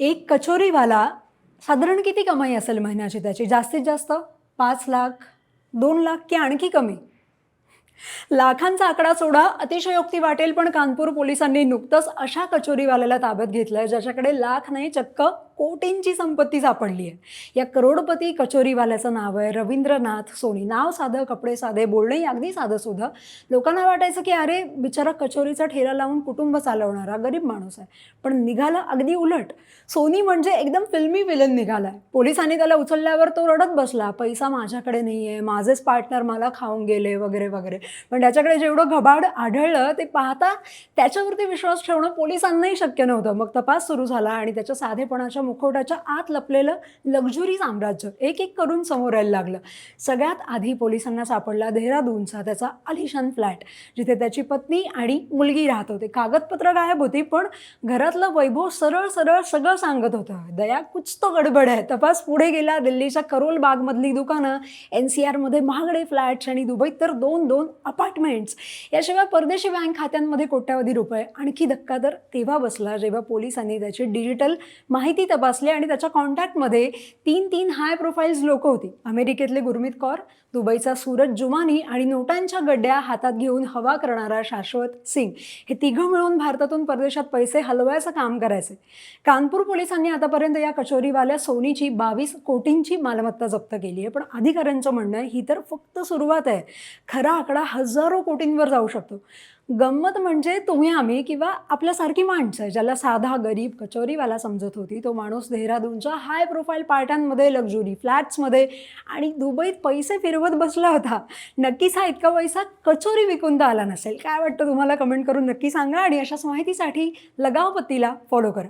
एक कचोरीवाला साधारण किती कमाई असेल महिन्याची त्याची? जास्तीत जास्त पाच लाख दोन लाख की आणखी कमी? लाखांचा आकडा सोडा. अतिशयोक्ती वाटेल पण कानपूर पोलिसांनी नुकतंच अशा कचोरीवाल्याला ताब्यात घेतलंय ज्याच्याकडे लाख नाही चक्क कोटींची संपत्ती सापडली आहे या करोडपती कचोरीवाल्याचं नाव आहे रवींद्रनाथ सोनी. नाव साधं कपडे साधे बोलणंही अगदी साधं सुद्धा. लोकांना वाटायचं की अरे बिचारा कचोरीचा ठेला लावून कुटुंब चालवणारा गरीब माणूस आहे. पण निघाला अगदी उलट. सोनी म्हणजे एकदम फिल्मी विलन आहे पोलिसांनी त्याला उचलल्यावर तो रडत बसला. पैसा माझ्याकडे नाही आहे माझेच पार्टनर मला खाऊन गेले वगैरे वगैरे. पण त्याच्याकडे जेवढं घबाड आढळलं ते पाहता त्याच्यावरती विश्वास ठेवणं पोलिसांनाही शक्य नव्हतं. मग तपास सुरू झाला आणि त्याच्या साधेपणाच्या मुखवटाच्या आत लपलेलं लक्झुरी साम्राज्य एक एक करून समोर यायला लागलं. सगळ्यात आधी पोलिसांना सापडला देहरादूनचा त्याचा आलिशान फ्लॅट जिथे त्याची पत्नी आणि मुलगी राहत होते. कागदपत्र गायब होती पण घरातलं वैभव सरळ सरळ सगळं सांगत होतं. दया कुच तो गडबड आहे. तपास पुढे गेला दिल्लीच्या करोल बागमधली दुकानं एन सी आरमध्ये महागडे फ्लॅट्स आणि दुबईत तर दोन दोन अपार्टमेंट्स. याशिवाय परदेशी बँक खात्यांमध्ये कोट्यावधी रुपये आणखी धक्का तर तेव्हा बसला जेव्हा पोलिसांनी त्याची डिजिटल माहिती तपासले आणि त्याच्या कॉन्टॅक्टमध्ये तीन तीन हाय प्रोफाईल्स लोक होती. अमेरिकेतले गुरमीत कौर दुबईचा सूरज जुमानी आणि नोटांच्या गड्ड्या हातात घेऊन हवा करणारा शाश्वत सिंग. हे तिघं मिळून भारतातून परदेशात पैसे हलवायचं काम करायचे. कानपूर पोलिसांनी आतापर्यंत या कचोरीवाल्या सोनीची बावीस कोटींची मालमत्ता जप्त केली आहे. पण अधिकाऱ्यांचं म्हणणं आहे ही तर फक्त सुरुवात आहे. खरा आकडा हजारो कोटींवर जाऊ शकतो. गंमत म्हणजे तुम्ही आम्ही किंवा आपल्यासारखी माणसं ज्याला साधा गरीब कचोरीवाला समजत होती तो माणूस देहरादूनच्या हाय प्रोफाईल पार्ट्यांमध्ये लक्झुरी फ्लॅट्समध्ये आणि दुबईत पैसे फिरवत बसला होता. नक्कीच हा इतका पैसा कचोरी विकून तर आला नसेल. काय वाटतं तुम्हाला? कमेंट करून नक्की सांगा आणि अशाच माहितीसाठी लगावपतीला फॉलो करा.